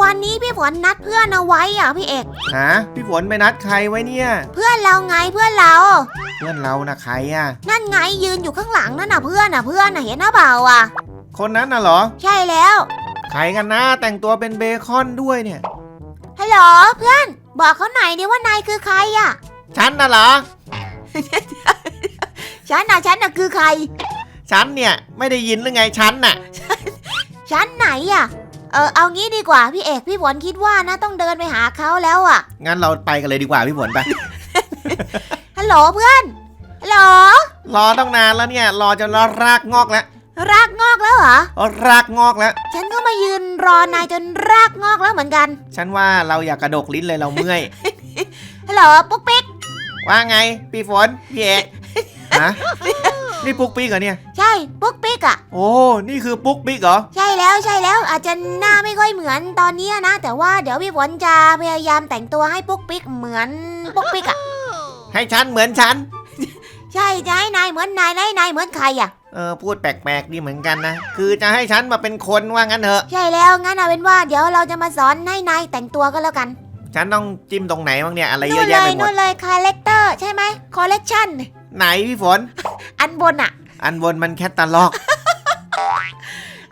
วันนี้พี่ฝนนัดเพื่อนเอาไว้อะพี่เอก ฮะพี่ฝนไปนัดใครไว้เนี่ย เพื่อนเราไงเพื่อนเรา เพื่อนเรานะใครอะ นั่นไงยืนอยู่ข้างหลังนั่นน่ะเพื่อนน่ะเพื่อนน่ะเห็นหรือเปล่าอะ คนนั้นน่ะเหรอ ใช่แล้วใครกันนะแต่งตัวเป็นเบคอนด้วยเนี่ย ฮัลโหลเพื่อน บอกเขาหน่อยดิว่านายคือใครอะ ฉันน่ะเหรอ ฉันน่ะฉันน่ะคือใคร ฉันเนี่ยไม่ได้ยินหรือไงฉันน่ะ ฉันไหนอะ เออเอางี้ดีกว่าพี่เอกพี่ฝนคิดว่านะต้องเดินไปหาเขาแล้วอะ งั้นเราไปกันเลยดีกว่าพี่ฝนไป ฮัลโหลเพื่อน ฮัลโหล รอต้องนานแล้วเนี่ย รอจนรากงอกแล้ว รากงอกแล้วเหรอ รากงอกแล้ว ฉันก็มายืนรอนายจนรากงอกแล้วเหมือนกัน ฉันว่าเราอยากกระดกลิ้นเลยเราเมื่อย ฮัลโหลปุ๊กปิ๊ก ว่าไง พี่ฝนพี่เอกฮะ นี่ปุ๊กปิ๊กเหรอเนี่ย ใช่ปุ๊กปิ๊กอะ โอ้ นี่คือปุ๊กปิ๊กเหรอ ใช่แล้วใช่แล้วอาจจะหน้าไม่ค่อยเหมือนตอนนี้นะ แต่ว่าเดี๋ยวพี่ฝนจะพยายามแต่งตัวให้ปุ๊กปิ๊กเหมือนปุ๊กปิ๊กอะ ให้ฉันเหมือนฉัน ใช่จะให้นายเหมือนนายแล้วให้นายเหมือนใครอะ เออพูดแปลกๆดีเหมือนกันนะ คือจะให้ฉันมาเป็นคนว่างั้นเถอะ ใช่แล้วงั้นเอาเป็นว่าเดี๋ยวเราจะมาสอนให้นายแต่งตัวก็แล้วกัน ฉันต้องจิ้มตรงไหนบ้างเนี่ยอะไรเยนู่อะนเลแยะไปยหมนู่ดนเลยคาแรคเตอร์ใช่ไหมคอลเลกชัน ไหนพี่ฝน อันบนอะอันบนมันแคตตาล็อก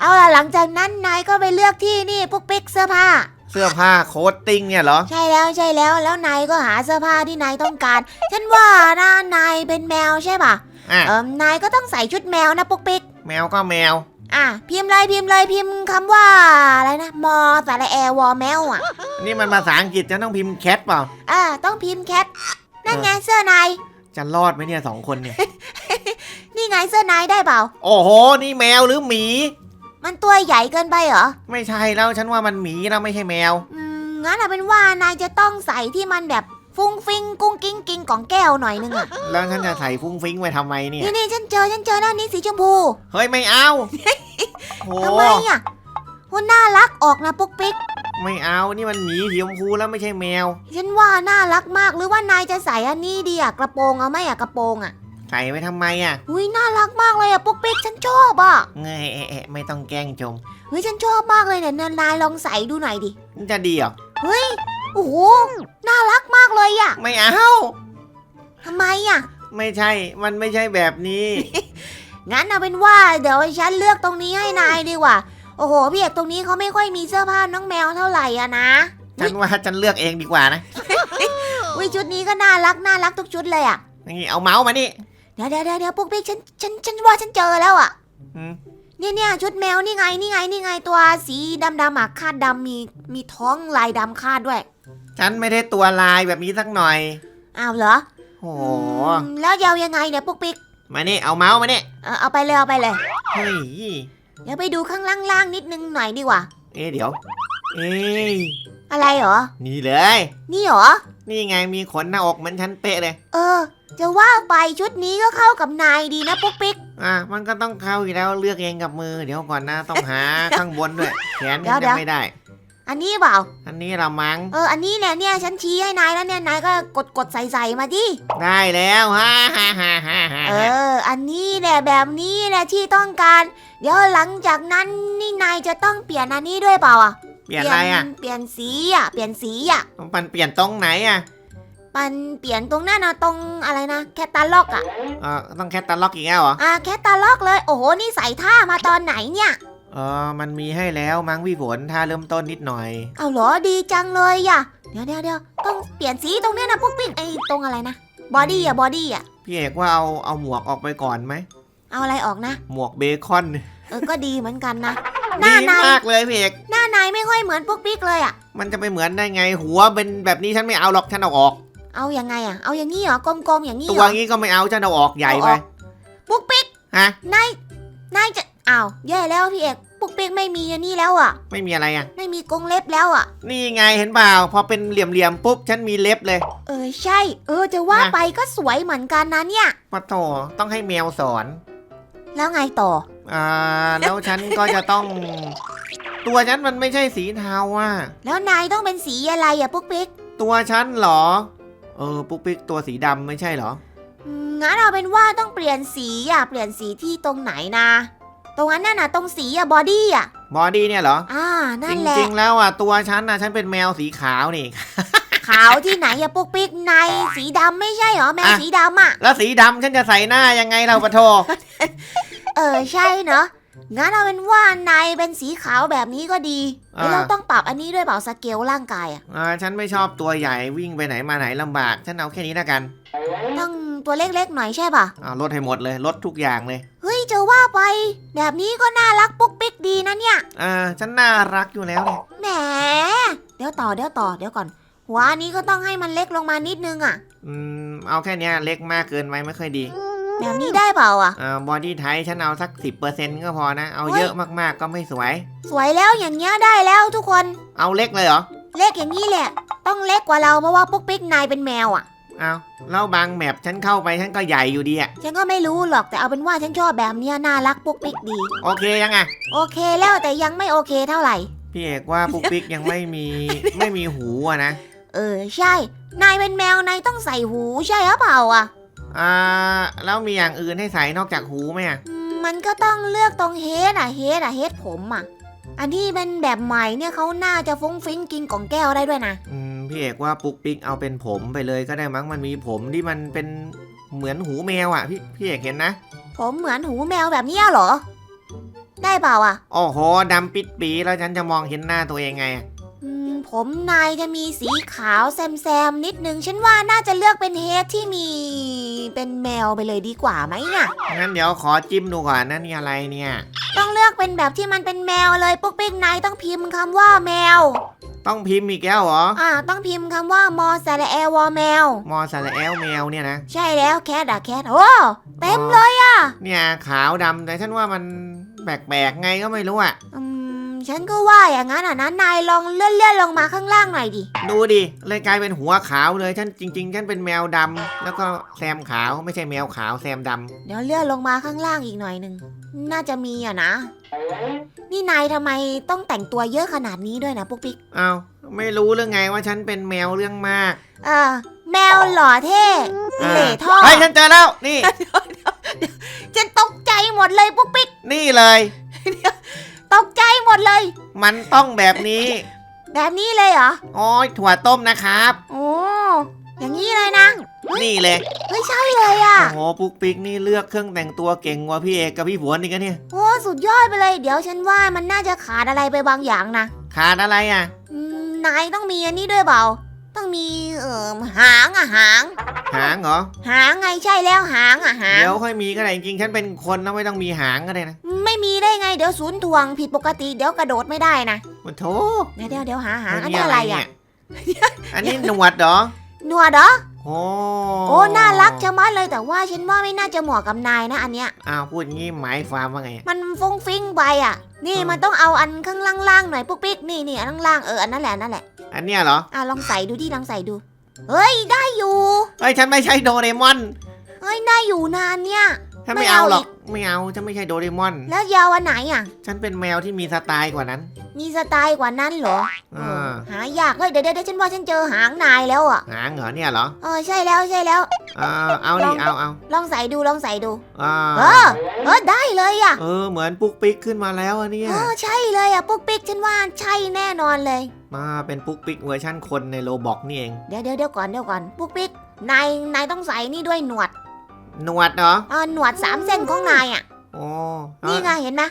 เอาล่ะหลังจากนั้นนายก็ไปเลือกที่นี่ปุ๊กปิ๊กเสื้อผ้า เสื้อผ้าโค้ทติ้งเนี่ยเหรอ ใช่แล้วใช่แล้วแล้วนายก็หาเสื้อผ้าที่นายต้องการ ฉันว่านะนายเป็นแมวใช่ป่ะอะ เออนายก็ต้องใส่ชุดแมวนะปุ๊กปิ๊กแมวก็แมว อะพิมพ์เลยพิมพ์เลยพิมพ์คำว่าอะไรนะมอสระแอวอแมวอะนี่มันภาษาอังกฤษฉันต้องพิมพ์แคทเปล่า อ่าต้องพิมพ์แคทนั่นไงเสื้อนาย จะรอดไหมเนี่ยสองคนเนี่ย นี่ไงเสื้อนายได้เปล่า โอ้โห นี่แมวหรือหมี มันตัวใหญ่เกินไปเหรอ ไม่ใช่แล้วฉันว่ามันหมีแล้วไม่ใช่แมว อืม งั้นเอาเป็นว่านายจะต้องใส่ที่มันแบบฟุ้งฟิงกุ้งกิ้งกิงของแก้วหน่อยนึงอะแล้วฉันจะใส่ฟุ้งฟิ้งไปทำไมเนี่ย นี่นี่ฉันเจอฉันเจอด้านนี้สีชมพูเฮ้ยไม่เอาโอ้ทำไมอะคุณน่ารักออกนะปุ๊กปิ๊ก ไม่เอานี่มันหมีสีชมพูแล้วไม่ใช่แมว ฉันว่าน่ารักมากหรือว่านายจะใส่อันนี้ดีอะกระโปรงเอาไหมอะกระโปรงอะใส่ไปทำไมอะอุ้ยน่ารักมากเลยอะปุ๊กปิ๊กฉันชอบอะเงยเอะเอะไม่ต้องแกล้งชมเฮ้ยฉันชอบมากเลยเนี่ยนายลองใส่ดูหน่อยดิมันจะดีเหรอเฮ้ยโอ้โหน่ารักมากเลยอะไม่เอาทำไมอะไม่ใช่มันไม่ใช่แบบนี้ งั้นเอาเป็นว่าเดี๋ยวฉันเลือกตรงนี้ให้นายดีกว่า โอ้โหพี่เอกตรงนี้เขาไม่ค่อยมีเสื้อผ้าน้องแมวเท่าไหร่อะนะฉันว่าฉันเลือกเองดีกว่านะวิชุดนี้ก็น่ารักน่ารักทุกชุดเลยอะนี่เอาเมาส์มานี่เดี๋ยวเดี๋ยวเดี๋ยวเดี๋ยวพวกพี่ฉันฉันฉันว่าฉันเจอแล้วอะอืมเนี่ยเนี่ยชุดแมวนี่ไงนี่ไงนี่ไงตัวสีดำดำอะคาดดำมีมีท้องลายดำคาดด้วย ฉันไม่ได้ตัวลายแบบนี้สักหน่อยอ้าวเหรอโอ้โหอืมแล้วยาวยังไงเนี่ยพวกปิ๊กมานี่เอาเมาส์มานี่เออเอาไปเลยเอาไปเลยเฮ้ย เดี๋ยวไปดูข้างล่างๆนิดนึงหน่อยดีกว่า เอ๊ะเดี๋ยว เอ๊ะอะไรเหรอ นี่เลย นี่เหรอ นี่ไงมีขนหน้าอกเหมือนฉันเป๊ะเลย เออ จะว่าไปชุดนี้ก็เข้ากับนายดีนะปุ๊กปิ๊ก อะมันก็ต้องเข้าอยู่แล้วเลือกเองกับมือ เดี๋ยวก่อนนะต้องหาข้างบนด้วยแขนเดี๋ฉัยวนเดี๋จะยวไม่ได้ อันนี้เปล่า อันนี้ละมังเออ อันนี้เนี่ยเนี่ยฉันชี้ให้นายแล้วเนี่ย นายก็กดกดใส่ใส่มาดิ ได้แล้วฮ่าฮ่าฮ่าฮ่าฮ่าเออ อันนี้แหละแบบนี้แหละที่ต้องการ เดี๋ยวหลังจากนั้นนี่นายจะต้องเปลี่ยนอันนี้ด้วยเปล่าอะเปลี่ยนอะไรอะ เปลี่ยนสีอะ เปลี่ยนสีอะ มันเปลี่ยนตรงไหนอะมันเปลี่ยนตรงหน้านะตรงอะไรนะแคตตาล็อกอะเออต้องแคตตาล็อกอีกแล้วเหรออ่าแคตตาล็อกเลย โอ้โหนี่ใส่ท่ามาตอนไหนเนี่ย เออมันมีให้แล้วมั้งพี่ฝนถ้าเริ่มต้นนิดหน่อย เอาเหรอดีจังเลยอะเดี๋ยวเดี๋ยวเดี๋ยวต้องเปลี่ยนสีตรงเนี้ยนะปุ๊กปิ๊กไอ้ตรงอะไรนะบอดี้อะบอดี้อะพี่เอกว่าเอาเอาหมวกออกไปก่อนไหม เอาอะไรออกนะ หมวกเบคอนเออก็ดีเหมือนกันนะ หน้าดีนายมากเลยพี่เอกหน้านายไม่ค่อยเหมือนปุ๊กปิ๊กเลยอะ มันจะไปเหมือนได้ไงหัวเป็นแบบนี้ฉันไม่เอาหรอกฉันเอาออก เอายังไงอะเอาอย่างนี้เหรอกลมๆอย่างนี้ตัเหวรอ งี้ก็ไม่เอาฉันเอาออกใหญ่ไปเอาออกปุ๊กปิ๊กฮะนายนายจะอ้าวแย่แล้วพี่เอก ปุ๊กปิ๊กไม่มีอันนี้แล้วอะ ไม่มีอะไรอะ ไม่มีกรงเล็บแล้วอะ นี่ไงเห็นเปล่า พอเป็นเหลี่ยมๆปุ๊บฉันมีเล็บเลย เออใช่ เออจะว่านะไปก็สวยเหมือนกันนะเนี่ยปะโถต้องให้แมวสอนแล้วไงต่อ อ่า แล้วฉันก็จะต้อง ตัวฉันมันไม่ใช่สีเทาอะ แล้วนายต้องเป็นสีอะไรอะปุ๊กปิ๊ก ตัวฉันเหรอ เออ ปุ๊กปิ๊กตัวสีดำไม่ใช่เหรออืมงั้นเอาเป็นว่าต้องเปลี่ยนสีอะ เปลี่ยนสีที่ตรงไหนนะ ตรงนั้นน่ะนะตรงสีอะบอดี้อะบอดี้เนี่ยเหรอ อ่าจนั่นแหละริงๆแล้วอะตัวฉันน่ะฉันเป็นแมวสีขาวนี่ ขาวที่ไหนอะปุ๊กปิ๊กในสีดำไม่ใช่เหรอแมวอะ สีดำอะแล้วสีดำฉันจะใส่หน้ายังไงเราปะโท เออใช่เนอะงั้นเอาเป็นว่านายเป็นสีขาวแบบนี้ก็ดีเฮ้ยอ่าเราต้องปรับอันนี้ด้วยเปล่าสเกลร่างกายอะอ่าฉันไม่ชอบตัวใหญ่วิ่งไปไหนมาไหนลำบาก ฉันเอาแค่นี้แล้วกันต้องตัวเล็กๆหน่อยใช่ป่ะเอาลดให้หมดเลยลดทุกอย่างเลย เฮ้ย จะว่าไป แบบนี้ก็น่ารักปุ๊กปิ๊กดีนะเนี่ย อ่าฉันน่ารักอยู่แล้วเนี่ยแหม เดี๋ยวต่อเดี๋ยวต่อเดี๋ยวก่อน หัวอันนี้ก็ต้องให้มันเล็กลงมานิดนึงอะอืมเอาแค่เนี้ยเล็กมากเกินไปไม่ค่อยดีแบบนี้ได้เปล่าอะอ่าบอดี้ไทฉันเอาสัก 10%ก็พอนะ เอาเฮ้ยเยอะมากๆก็ไม่สวย สวยแล้วอย่างเงี้ยได้แล้วทุกคน เอาเล็กเลยเหรอ เล็กอย่างนี้แหละ ต้องเล็กกว่าเราเพราะว่าปุ๊กปิ๊กนายเป็นแมวอะ เอาแล้วบางแมปฉันเข้าไปฉันก็ใหญ่อยู่ดีอะฉันก็ไม่รู้หรอกแต่เอาเป็นว่าฉันชอบแบบเนี้ยน่ารักปุ๊กปิ๊กดี โอเคยังไงโอเคแล้วแต่ยังไม่โอเคเท่าไหร่ พี่เอกว่าปุ๊กปิ๊กยังไม่มี ไม่มีหูอะนะเออใช่ นายเป็นแมวนายต้องใส่หูใช่หรือเปล่าอะอ่าแล้วมีอย่างอื่นให้ใส่นอกจากหูไหมอะ อืมมันก็ต้องเลือกตรงเฮดอะเฮดอะเฮดผมอะ อันที่เป็นแบบใหม่เนี่ยเขาน่าจะฟุ้งฟิ้งกินกล่องแก้วได้ด้วยนะ อืมพี่เอกว่าปุ๊กปิ๊กเอาเป็นผมไปเลยก็ได้มั้งมันมีผมที่มันเป็นเหมือนหูแมวอะพี่พี่เอกเห็นนะผมเหมือนหูแมวแบบเนี้ยเหรอ ได้เปล่าอะโอ้โหดำปิดปีแล้วฉันจะมองเห็นหน้าตัวเองไงอะอืมผมนายจะมีสีขาวแซมแซมๆนิดนึง ฉันว่าน่าจะเลือกเป็นเฮดที่มีเป็นแมวไปเลยดีกว่าไหมเนี่ยงั้นเดี๋ยวขอจิ้มดูก่อนนะนี่อะไรเนี่ย ต้องเลือกเป็นแบบที่มันเป็นแมวเลยปุ๊กปิ๊กนายต้องพิมพ์คำว่าแมว ต้องพิมพ์อีกแล้วเหรอ อ่า ต้องพิมพ์คำว่ามอสระแอวอแมว มอสระแอลแมวเนี่ยนะ ใช่แล้วแคทอะแคทโอ้เต็มเลยเนี่ยขาวดำแต่ฉันว่ามันแปลกๆไงก็ไม่รู้อะอืมฉันก็ว่าอย่างนั้นอะนะนายลองเลื่อนเลื่อนๆลงมาข้างล่างหน่อยดิ ดูดิ เลยกลายเป็นหัวขาวเลยฉันจริง ๆ ฉันเป็นแมวดำแล้วก็แซมขาวไม่ใช่แมวขาวแซมดำเดี๋ยวเลื่อนลงมาข้างล่างอีกหน่อยหนึ่ง น่าจะมีอะนะ นี่นายทำไมต้องแต่งตัวเยอะขนาดนี้ด้วยนะปุ๊กปิ๊ก เอาไม่รู้เรื่องไงว่าฉันเป็นแมวเรื่องมากเออ แมวหล่อเท่เหล่ท่อเฮ้ยฉันเจอแล้วนี่ ฉันตกใจหมดเลยปุ๊กปิ๊ก นี่เลย ตกใจหมดเลย มันต้องแบบนี้แบบนี้เลยเหรอ โอ้ยถั่วต้มนะครับ โอ้อย่างนี้เลยนะ นี่เลยเฮ้ยใช่เลยอะ โอ้โหปุ๊กปิ๊กนี่เลือกเครื่องแต่งตัวเก่งกว่าพี่เอกกับพี่ฝนนี่กันเนี่ย โอ้สุดยอดไปเลย เดี๋ยวฉันว่ามันน่าจะขาดอะไรไปบางอย่างนะขาดอะไรอะ อืมนายต้องมีอันนี้ด้วยเปล่า ต้องมีเอ่อหางอะหาง หางเหรอ หางไงใช่แล้วหางอะหาง เดี๋ยวค่อยมีก็ได้จริงๆฉันเป็นคนแล้วไม่ต้องมีหางก็ได้นะไม่มีได้ไงเดี๋ยวศูนย์ถ่วงผิดปกติเดี๋ยวกระโดดไม่ได้นะโอ้โถเดี๋ยวเดี๋ยวเดี๋ยวหาหางอันนี่นี้อะไรอะเนี่ยอันนี้หนวดเหรอ หนวดเหรอ โอ้โอ้น่ารักชะมัดเลยแต่ว่าฉันว่าไม่น่าจะเหมาะกับนายนะอันเนี้ย อ้าวพูดงี้หมายความว่าไงอะมันฟุ้งฟิ้งไปอะนี่อืมมันต้องเอาอันข้างล่างๆหน่อยปุ๊กปิ๊กนี่นี่อันล่างๆเอออันนั่นแหละนั่นแหละอันเนี้ยเหรออะลองใส่ดูที่ลองใส่ดู เฮ้ยได้อยู่ เอ้ยฉันไม่ใช่โดเรมอนเฮ้ยได้อยู่นานเนี่ย ฉันไม่ไม่เอาเอาหรอีอกกไม่เอาฉันไม่ใช่โดเรมอน แล้วยาวอันไหนอะ ฉันเป็นแมวที่มีสไตล์กว่านั้น มีสไตล์กว่านั้นเหรออ่าหายากเฮ้ยเดี๋ยวเดี๋ยวฉันว่าฉันเจอหางนายแล้วอะหางเหรอเนี่ยเหรอเออใช่แล้วใช่แล้วอ่าเอาดิเอาเอาลองใส่ดูลองใส่ดูอ่าเออเออได้เลยอะเออเหมือนปุ๊กปิ๊กขึ้นมาแล้วอะเนี่ยเออใช่เลยอะปุ๊กปิ๊กฉันว่าใช่แน่นอนเลย มาเป็นปุ๊กปิ๊กเวอร์ชั่นคนในโลบอกนี่เองเดี๋ยวเดี๋ยวเดี๋ยวก่อนเดี๋ยวก่อนปุ๊กปิ๊กนายนายต้องใส่นี่ด้วยหนวด หนวดเหรอเออหนวดสามเส้นของนายอะ โอ้นี่ไงเห็นไหม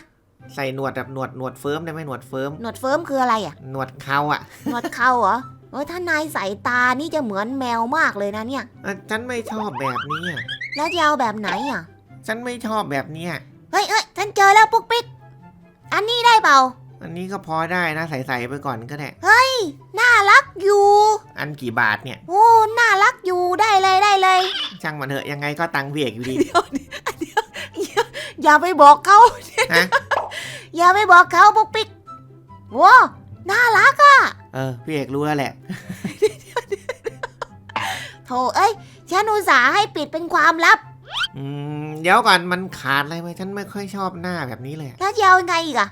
ใส่หนวดแบบหนวดหนวดเฟิร์มได้ไหมหนวดเฟิร์มหนวดเฟิร์มคืออะไรอะ หนวดเขาอะ หนวดเขาเหรอเออถ้านายใส่ตานี่จะเหมือนแมวมากเลยนะเนี่ยอะฉันไม่ชอบแบบนี้อะแล้วจะเอาแบบไหนอะ ฉันไม่ชอบแบบเนี้ย เฮ้ยเฮ้ยฉันเจอแล้วปุ๊กปิ๊ก อันนี้ได้เปล่า อันนี้ก็พอได้นะใส่ใส่ๆไปก่อนก็ได้น่ารักอยู่ อันกี่บาทเนี่ย โอ้ น่ารักอยู่ ได้เลยได้เลย ช่างมันเถอะยังไงก็ตังค์พี่เอกอยู่ดีอย่าไปบอกเขา ฮะอย่าไปบอกเขาปุ๊กปิ๊กว้าน่ารักอะเออพี่เอกรู้แล้วแหละ โถเอ้ย ฉันอุตส่าห์ให้ปิดเป็นความลับ อืมเดี๋ยวก่อนมันขาดอะไรไหมฉันไม่ค่อยชอบหน้าแบบนี้เลยแล้วจะเอายังไงอีกอะ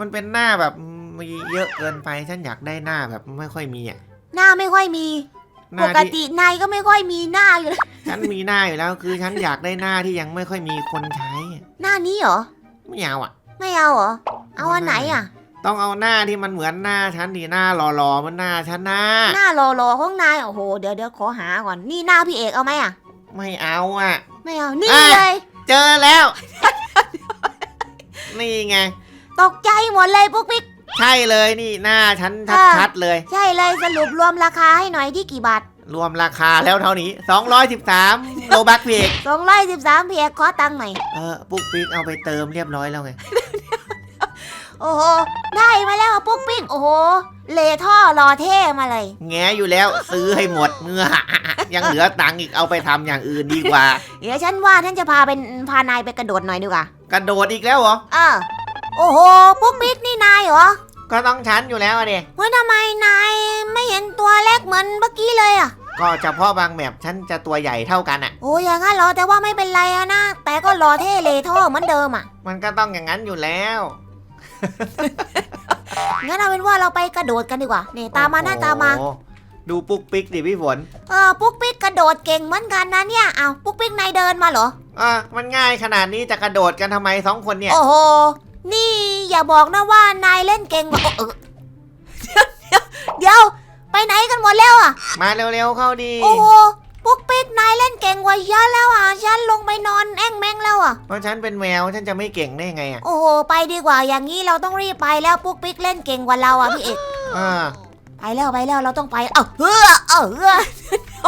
มันเป็นหน้าแบบมีเยอะเกินไปฉันอยากได้หน้าแบบไม่ค่อยมีอะหน้าไม่ค่อยมี หปน้ากที่ตินายก็ไม่ค่อยมีหน้าอยู่แล้วฉันมีหน้าอยู่แล้ว คือฉันอยากได้หน้าที่ยังไม่ค่อยมีคนใช้อะหน้านี้เหรอ ไม่เอาอะ ไม่เอาเหรอ เอาอันไหนอะ ต้องเอาหน้าที่มันเหมือนหน้าฉันดีหน้าหล่อๆมันหน้าฉันนะหน้าโลๆของนายโอ้โหเดี๋ยวเดี๋ยวขอหาก่อนนี่หน้าพี่เอกเอาไหมอะ ไม่เอาอะ ไม่เอานี่อะ เลย เจอแล้ว นี่ไง ตกใจหมดเลยปุ๊กปิ๊กใช่เลยนี่หน้าฉันอ่าชัดๆเลย ใช่เลยสรุปรวมราคาให้หน่อยที่กี่บาท รวมราคาแล้วเท่านี้ 213โลบักพีเอก213พี่เอกขอตังค์หน่อยเออปุ๊กปิ๊กเอาไปเติมเรียบร้อยแล้วไง โอ้โห ได้มาแล้วอะปุ๊กปิ๊กโอ้โห เลท่อรอเท่มาเลย แงอยู่แล้วซื้อให้หมดเงื่อ ยังเหลือตังค์อีกเอาไปทำอย่างอื่นดีกว่า เดี๋ยวฉันว่าฉันจะพาเป็นพานายไปกระโดดหน่อยดีกว่า กระโดดอีกแล้วเหรอเออ โอ้โหปุ๊กปิ๊กนี่นายเหรอก็ต้องชั้นอยู่แล้วอะเด็เฮ้ยทำไมนายไม่เห็นตัวเล็กเหมือนเมื่อกี้เลยอะ ก็เฉพาะบางแมปฉันจะตัวใหญ่เท่ากันอะโอ้ยอย่างนั้นเหรอแต่ว่าไม่เป็นไรอะนะ แต่ก็รอเท่เลท่อเหมือนเดิมอะ มันก็ต้องอย่างนั้นอยู่แล้ว งั้นเอาเป็นว่าเราไปกระโดดกันดีกว่าเนี่ยตามมาหน้าตามมา โอ้โหดูปุ๊กปิ๊กดิพี่ฝนเออปุ๊กปิ๊กกระโดดเก่งเหมือนกันนะเนี่ยเอาปุ๊กปิ๊กนายเดินมาเหรอ อะมันง่ายขนาดนี้จะกระโดดกันทำไมสองคนเนี่ย โอ้โห นี่อย่าบอกนะว่านายเล่นเก่งกว่าเออเดี๋ยวเดี๋ยวไปไหนกันหมดแล้วอะ มาเร็วๆเข้าดีโอ้โหปุ๊กปิ๊กนายเล่นเก่งกว่าฉันแล้วอะฉันลงไปนอนแอ่งแมงแล้วอะ เพราะฉันเป็นแมวฉันจะไม่เก่งได้ยังไงอะโอ้โหไปดีกว่าอย่างนี้เราต้องรีบไปแล้วปุ๊กปิ๊กเล่นเก่งกว่าเราอะพี่เอกอ่าไปแล้วไปแล้วเราต้องไปเอ้าเฮ้อเอ้าเฮ้อ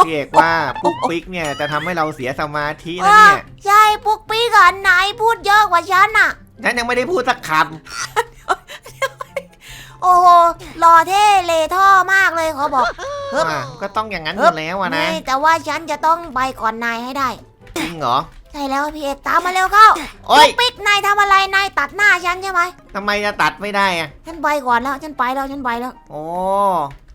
พี่เอกว่าปุ๊กปิ๊กเนี่ยจะทำให้เราเสียสมาธินะเนี่ย ใช่ปุ๊กปิ๊กอะนายพูดเยอะกว่าฉันอะ ฉันยังไม่ได้พูดสักคโอ้โหหล่อเท่เลท่อมากเลยขอบอกำเฮ้ย อะก็ต้องอย่างนั้นอยู่แล้วอะนะนี่แต่ว่าฉันจะต้องไปก่อนนายให้ได้ จริงเหรอใช่แล้วพี่เอกตามมาเร็วเข้าโอ้ยปิ๊กนายทำอะไรนายตัดหน้าฉันใช่ไหมทำไมจะตัดไม่ได้อะฉันไปก่อนแล้วฉันไปแล้วฉันไปแล้ว โอ้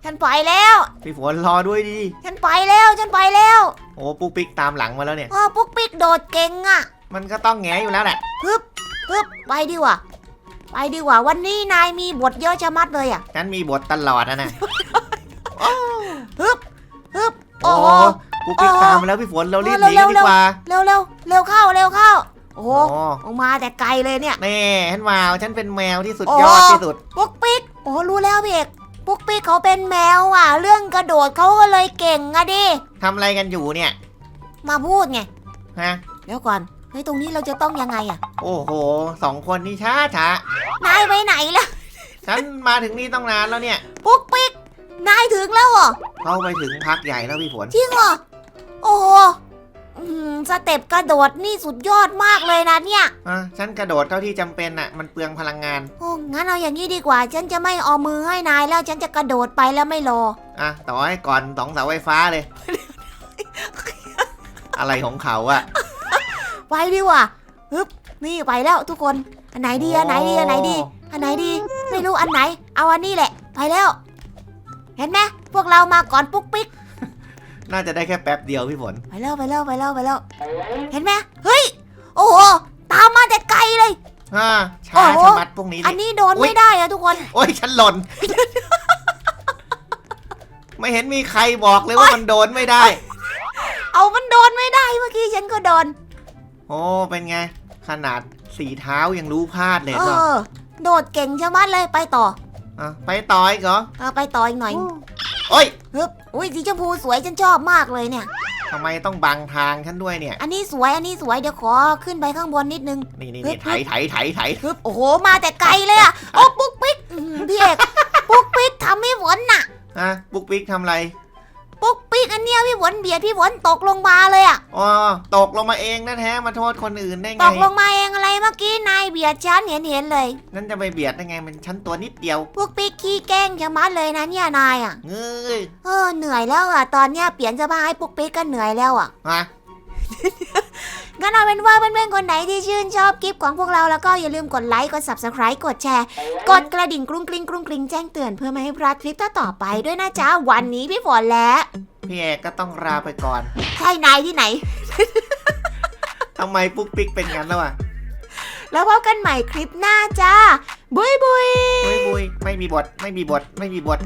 ฉันไปแล้ว พี่ฝนรอด้วยดิฉันไปแล้วฉันไปแล้วโอ้ปุ๊กปิ๊กตามหลังมาแล้วเนี่ย เออปุ๊กปิ๊กโดดเก่งอะมันก็ต้องแงอยู่แล้วแหละฮึบ ฮึบไปดีกว่า ไปดีกว่า วันนี้นายมีบทเยอะชะมัดเลยอะฉันมีบทตลอดนะนะฮึบฮึบโอ้โอ้โหปุ๊กปิ๊กโอ้ตามมาแล้วพี่ฝนเรารีบหเร็นีวกันเร็ดีวกว่าเร็วเร็วเร็วเข้าเร็วเข้า โอ้โหโอ้ออกมาแต่ไกลเลยเนี่ยแน่ฉันวาวฉันเป็นแมวที่สุดโอ้ยอดที่สุดปุ๊กปิ๊กโอ้รู้แล้วพี่เอกปุ๊กปิ๊กเขาเป็นแมวอะ เรื่องกระโดดเขาก็เลยเก่งอะดิทำอะไรกันอยู่เนี่ย มาพูดไงฮะเดี๋ยวก่อน เฮ้ยตรงนี้เราจะต้องยังไงอะโอ้โหสองคนนี่ช้าช้านายไปไหนล่ะฉันมาถึงนี่ต้องนานแล้วเนี่ย ปุ๊กปิ๊กนายถึงแล้วเหรอเข้าไปถึงพักใหญ่แล้วพี่ฝนจริงเหรอโอ้โหอืมสเต็ปกระโดดนี่สุดยอดมากเลยนะเนี่ยอะฉันกระโดดเท่าที่จำเป็นอะ มันเปลืองพลังงาน โอ้งั้นเอาอย่างนี้ดีกว่า ฉันจะไม่เอามือให้นายแล้วฉันจะกระโดดไปแล้วไม่รอ อะ ต่อให้ก่อนสองเสาไฟฟ้าเลย อะไรของเขาอะ ไปดีกว่าฮึบนี่ไปแล้วทุกคน อันไหนดีอันไหนดีอันไหนดีอันไหนดี ไม่รู้อันไหน เอาอันนี้แหละ ไปแล้ว เห็นไหมพวกเรามาก่อนปุ๊กปิ๊ก น่าจะได้แค่แป๊บเดียวพี่ฝน ไปแล้วไปแล้วไปแล้วไปแล้ว เห็นไหมเฮ้ย โอ้โห ตามมาแต่ไกลเลยอ่าช้าโอ้โหชะมัดพวกนี้อันดินี้โดนอุ๊ยไม่ได้อะทุกคน โอ้ยฉันหล่น ไม่เห็นมีใครบอกเลยว่ามันโดนไม่ได้ เอามันโดนไม่ได้เมื่อกี้ฉันก็โดน โอ้เป็นไง ขนาดสีเท้ายังรู้พลาดเลยเอก็อโดดเก่งชะมัดเลยไปต่ออะไปต่ออีกเหรอเอาไปต่ออีกหน่อยโอ้ยฮึบอุ้ยสีชมพูสวยฉันชอบมากเลยเนี่ย ทำไมต้องบังทางฉันด้วยเนี่ย อันนี้สวยอันนี้สวยเดี๋ยวขอขึ้นไปข้างบนนิดนึง นี่นี่ฮึนี่บไถไถไถไถฮึบโอ้โหมาแต่ไกลเลยอะโอ้ปุ๊กปิ๊กอื้อหือพี่เอกปุ๊กปิ๊กทำให้ฝนน่ะอะปุ๊กปิ๊กทำอะไร พี่ฝนเบียดพี่ฝนตกลงมาเลยอะอ๋อตกลงมาเองนะแท้มาโทษคนอื่นได้ไงตกลงมาเองอะไรเมื่อกี้นายเบียดฉันเห็นเห็นเลยนั่นจะไปเบียดได้ไงมันชั้นตัวนิดเดียวปุ๊กปิ๊กขี้แกล้งชะมัดเลยนะเนี่ยนายอะเงยเออเหนื่อยแล้วอะตอนเนี้ยเปลี่ยนเสื้อผ้าให้ปุ๊กปิ๊กก็เหนื่อยแล้วอะฮะงั้นเอาเป็นว่าเพื่อนๆ คนไหนที่ชื่นชอบคลิปของพวกเราแล้วก็อย่าลืมกดไลค์ กด subscribe กดแชร์ กดกระดิ่งกรุ้งกริ้งกรุ้งกริ้งแจ้งเตือนเพื่อไม่ให้พลาดคลิปต่อๆไปด้วยนะจ๊ะ วันนี้พี่ฝนและ พี่เอกก็ต้องลาไปก่อนใช่นายที่ไหน ทำไมปุ๊กปิ๊กเป็นงั้นแล้วอะแล้วพบกันใหม่คลิปหน้าจ้าบุยบุย บุยบุยไม่มีบทไม่มีบทไม่มีบท